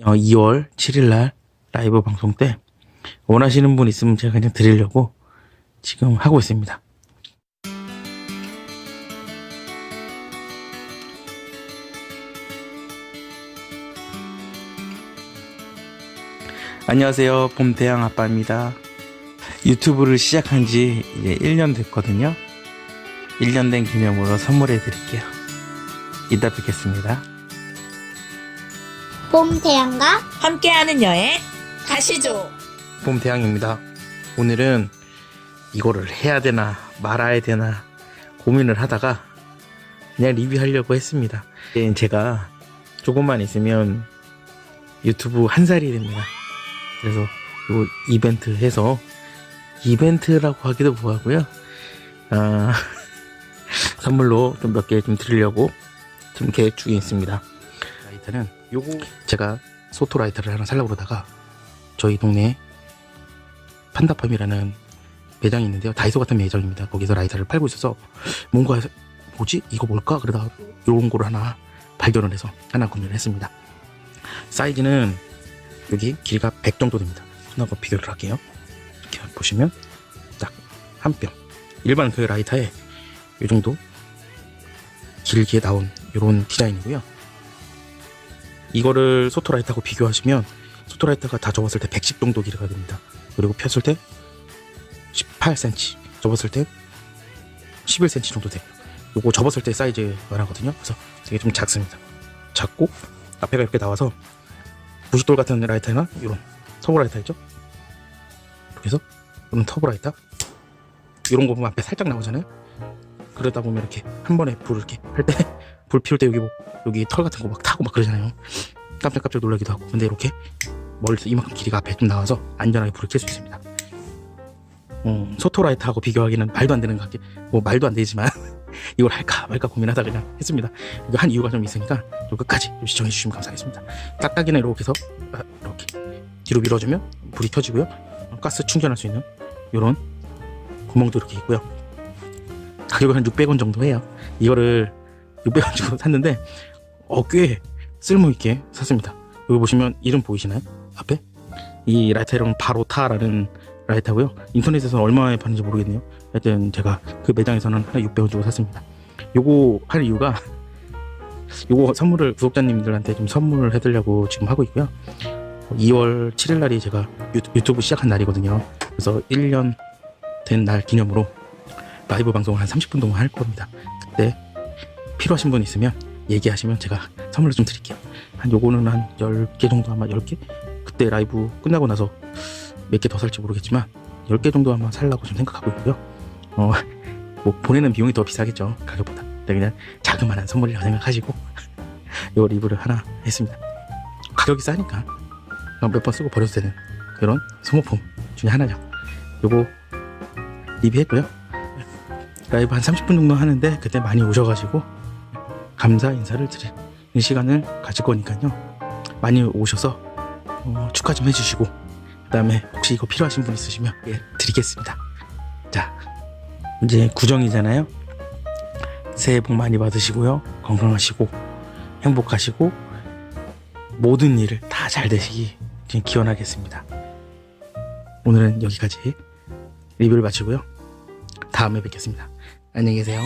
2월 7일 날 라이브 방송 때 원하시는 분 있으면 제가 그냥 드리려고 지금 하고 있습니다. 안녕하세요. 봄태양 아빠입니다. 유튜브를 시작한 지 이제 1년 됐거든요. 1년 된 기념으로 선물해 드릴게요. 이따 뵙겠습니다. 봄 태양과 함께하는 여행 가시죠. 봄태양입니다. 오늘은 이거를 해야 되나 말아야 되나 고민을 하다가 그냥 리뷰하려고 했습니다. 예, 제가 조금만 있으면 유튜브 한 살이 됩니다. 그래서 요 이벤트 해서 이벤트라고 하기도 뭐하고요. 아, 선물로 좀 몇 개 좀 드리려고 지금 계획 중에 있습니다. 라이터는 요거 제가 소토 라이터를 하나 살려고 그러다가 저희 동네에 판다팜이라는 매장이 있는데요. 다이소 같은 매장입니다. 거기서 라이터를 팔고 있어서 뭔가 뭐지? 이거 뭘까? 그러다가 이런 거를 하나 발견을 해서 하나 구매를 했습니다. 사이즈는 여기 길이가 100 정도 됩니다. 손하고 비교를 할게요. 이렇게 보시면 딱 한 뼘. 일반 그 라이터에 이 정도 길게 나온 이런 디자인이고요. 이거를 소토라이트하고 비교하시면 소토라이트가 다 접었을 때 110 정도 길이가 됩니다. 그리고 폈을 때 18cm, 접었을 때 11cm 정도 돼요. 요거 접었을 때 사이즈 말하거든요. 그래서 되게 좀 작습니다. 작고 앞에가 이렇게 나와서 부싯돌 같은 라이터나 이런 터보 라이터 있죠? 그래서 이런 터보 라이터 이런 거 보면 앞에 살짝 나오잖아요. 그러다 보면 이렇게 한 번에 불 이렇게 할 때 불 피울 때 여기 뭐 여기 털 같은 거 막 타고 막 그러잖아요. 깜짝깜짝 놀라기도 하고 근데 이렇게 멀리서 이만큼 길이가 앞에 좀 나와서 안전하게 불을 켤 수 있습니다. 음, 소토라이트하고 비교하기는 말도 안 되는 것 같게 뭐 말도 안 되지만 이걸 할까 말까 고민하다 그냥 했습니다. 이거 한 이유가 좀 있으니까 또 끝까지 좀 시청해 주시면 감사하겠습니다. 딱딱이는 이렇게 해서 아, 이렇게 뒤로 밀어주면 불이 켜지고요. 가스 충전할 수 있는 이런 구멍도 이렇게 있고요. 가격은 한 600원 정도 해요. 이거를 600원 주고 샀는데 어 꽤 쓸모 있게 샀습니다. 여기 보시면 이름 보이시나요? 앞에 이 라이터 이름은 바로타라는 라이터고요. 인터넷에서는 얼마에 파는지 모르겠네요. 하여튼 제가 그 매장에서는 하나 600원 주고 샀습니다. 요거 할 이유가 요거 선물을 구독자님들한테 좀 선물을 해드리려고 지금 하고 있고요. 2월 7일 날이 제가 유, 유튜브 시작한 날이거든요. 그래서 1년 된 날 기념으로 라이브 방송을 한 30분 동안 할 겁니다. 그때 필요하신 분 있으면 얘기하시면 제가 선물로 좀 드릴게요. 한 요거는 한 10개 정도 아마 10개? 그때 라이브 끝나고 나서 몇 개 더 살지 모르겠지만 10개 정도 아마 살라고 좀 생각하고 있고요. 어, 뭐 보내는 비용이 더 비싸겠죠. 가격보다. 그냥 자그마한 선물이라고 생각하시고 요 리뷰를 하나 했습니다. 가격이 싸니까 몇 번 쓰고 버려도 되는 그런 소모품 중에 하나죠. 요거 리뷰했고요. 라이브 한 30분 정도 하는데 그때 많이 오셔가지고 감사 인사를 드리는 시간을 가질 거니까요. 많이 오셔서 어, 축하 좀 해주시고 그다음에 혹시 이거 필요하신 분 있으시면 예, 드리겠습니다. 자 이제 구정이잖아요. 새해 복 많이 받으시고요. 건강하시고 행복하시고 모든 일을 다 잘 되시기 기원하겠습니다. 오늘은 여기까지 리뷰를 마치고요. 다음에 뵙겠습니다. 안녕히 계세요.